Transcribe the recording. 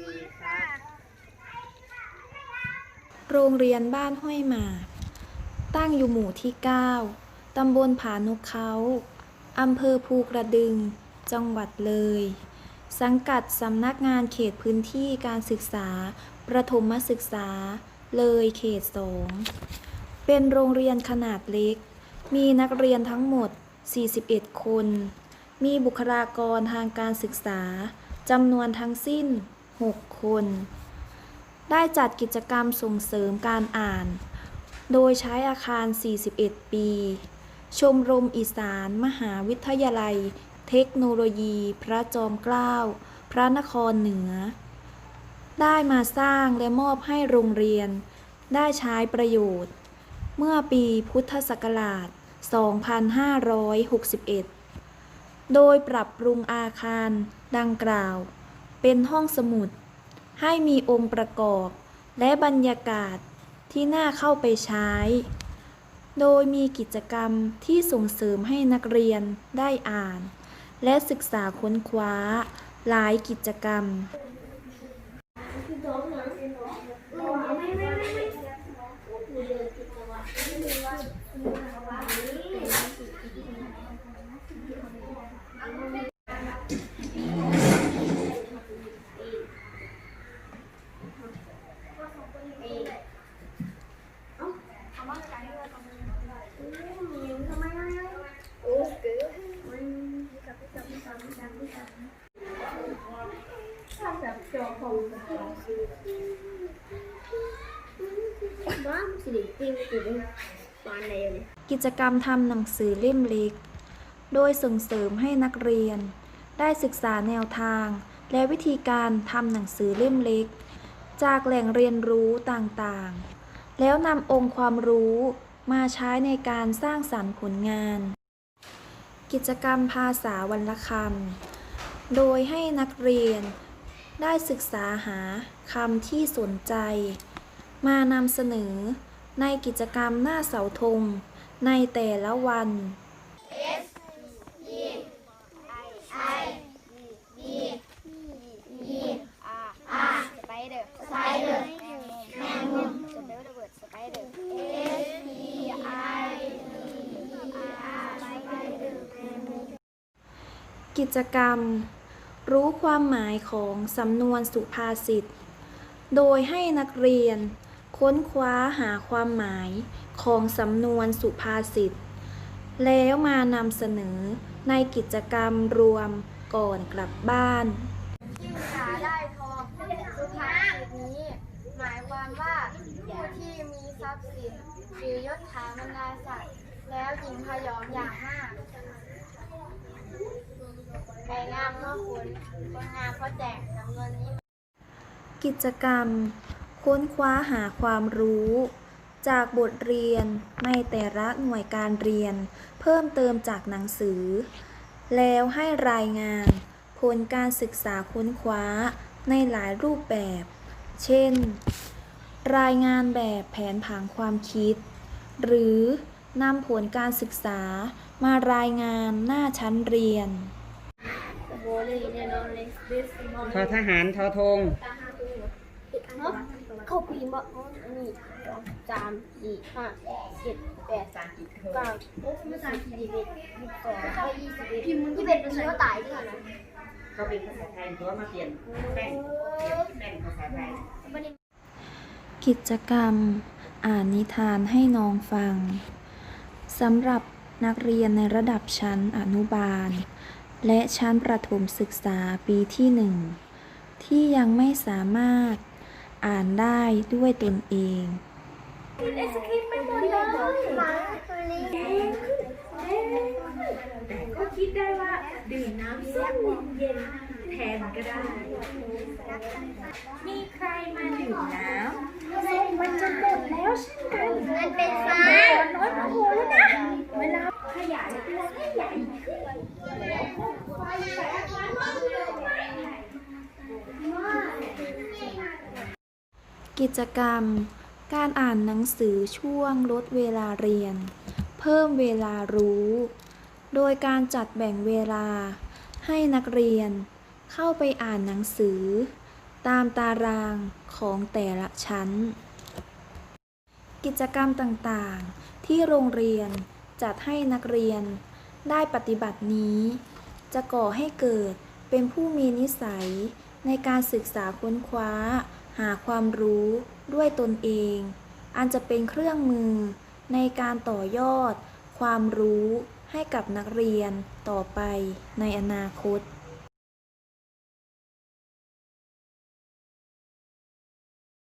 ดีค่ะโรงเรียนบ้านห้วยหมาก ตั้งอยู่หมู่ที่ 9 ตำบลผานกเขาอำเภอภูกระดึง จังหวัดเลย สังกัดสำนักงานเขตพื้นที่การศึกษา ประถมศึกษา เลยเขตสองเป็นโรงเรียนขนาดเล็ก มีนักเรียนทั้งหมด 41 คน มีบุคลากรทางการศึกษาจำนวนทั้งสิ้น 6 คน ได้จัดกิจกรรมส่งเสริมการอ่าน โดยใช้อาคาร 41 ปี ชมรมอีสาน มหาวิทยาลัย เทคโนโลยี พระจอมเกล้า พระนครเหนือ ได้มาสร้างและมอบให้โรงเรียน ได้ใช้ประโยชน์ เมื่อปีพุทธศักราช 2561 โดยปรับปรุงอาคารดังกล่าว เป็นห้องสมุด ให้มีองค์ประกอบ และบรรยากาศที่น่าเข้าไปใช้ โดยมีกิจกรรมที่ส่งเสริมให้นักเรียนได้อ่าน และศึกษาค้นคว้าหลายกิจกรรม บ้าสิริปิ้งอยู่ปานไหนเลยกิจกรรมทำหนังสือเล่มเล็ก โดยส่งเสริมให้นักเรียน ได้ศึกษาแนวทาง และวิธีการทำหนังสือเล่มเล็ก จากแหล่งเรียนรู้ต่างๆ แล้วนำองค์ความรู้มาใช้ในการสร้างสรรค์ผลงาน กิจกรรมภาษาวันละคำโดยให้นักเรียน ได้ศึกษาหาคำที่สนใจ มานำเสนอในกิจกรรมหน้าเสาธงในแต่ละวันสไปเดอร์สไปเดอร์แมงมุมสเปลเวิร์ดสไปเดอร์ S P I D E R กิจกรรม รู้ความหมายของสำนวนสุภาษิต โดยให้นักเรียน ค้นคว้าหาความหมายของสำนวนสุภาษิต แล้วมานำเสนอในกิจกรรมรวมก่อนกลับบ้านหาได้ทองสุภาษิตนี้ หมายความว่าผู้ที่มีทรัพย์สินหรือยศถาบรรดาศักดิ์แล้วหญิงพยอมอย่างมาก ใครงามเพราะคุณคนงามเพราะแจกจำนวนนี้กิจกรรม ค้นคว้าหาความรู้ จากบทเรียนในแต่ละหน่วยการเรียน เพิ่มเติมจากหนังสือ แล้วให้รายงาน ผลการศึกษาค้นคว้าในหลายรูปแบบ เช่น รายงานแบบแผนผังความคิด หรือนำผลการศึกษามารายงานหน้าชั้นเรียน ทอทหารทอธงเข้าปีมะนี่สองสามสี่ห้าเจ็ดแปดเก้าโอ้ไม่ใช่สี่สิบเอ็ดสิบสองยี่สิบเอ็ดยี่สิบเอ็ดเป็นเชื้อตายด้วยนะเขาเป็นภาษาไทยตัวมาเปลี่ยนแป้งเปลี่ยนแป้งภาษาไทยกิจกรรม อ่านนิทานให้น้องฟังสำหรับนักเรียนในระดับชั้นอนุบาล และชั้นประถมศึกษาปีที่หนึ่งที่ยังไม่สามารถอ่านได้ด้วยตนเองไอศครีมไปหมดเลยหมาตัวนี้ก็คิดได้ว่าดื่มน้ำส้มเย็นแทนก็ได้ มีใครมาดื่มน้ำส้มมันจะหมดแล้วเช่นกัน มันเป็นฟ้าน้อยพอแล้วนะเวลาขยายตัวให้ใหญ่ขึ้น กิจกรรม การอ่านหนังสือช่วงลดเวลาเรียน เพิ่มเวลารู้ โดยการจัดแบ่งเวลา ให้นักเรียน เข้าไปอ่านหนังสือ ตามตารางของแต่ละชั้น กิจกรรมต่างๆ ที่โรงเรียนจัดให้นักเรียนได้ปฏิบัตินี้ จะก่อให้เกิดเป็นผู้มีนิสัยในการศึกษาค้นคว้า หาความรู้ด้วยตนเอง อันจะเป็นเครื่องมือในการต่อยอด ความรู้ให้กับนักเรียนต่อไปในอนาคต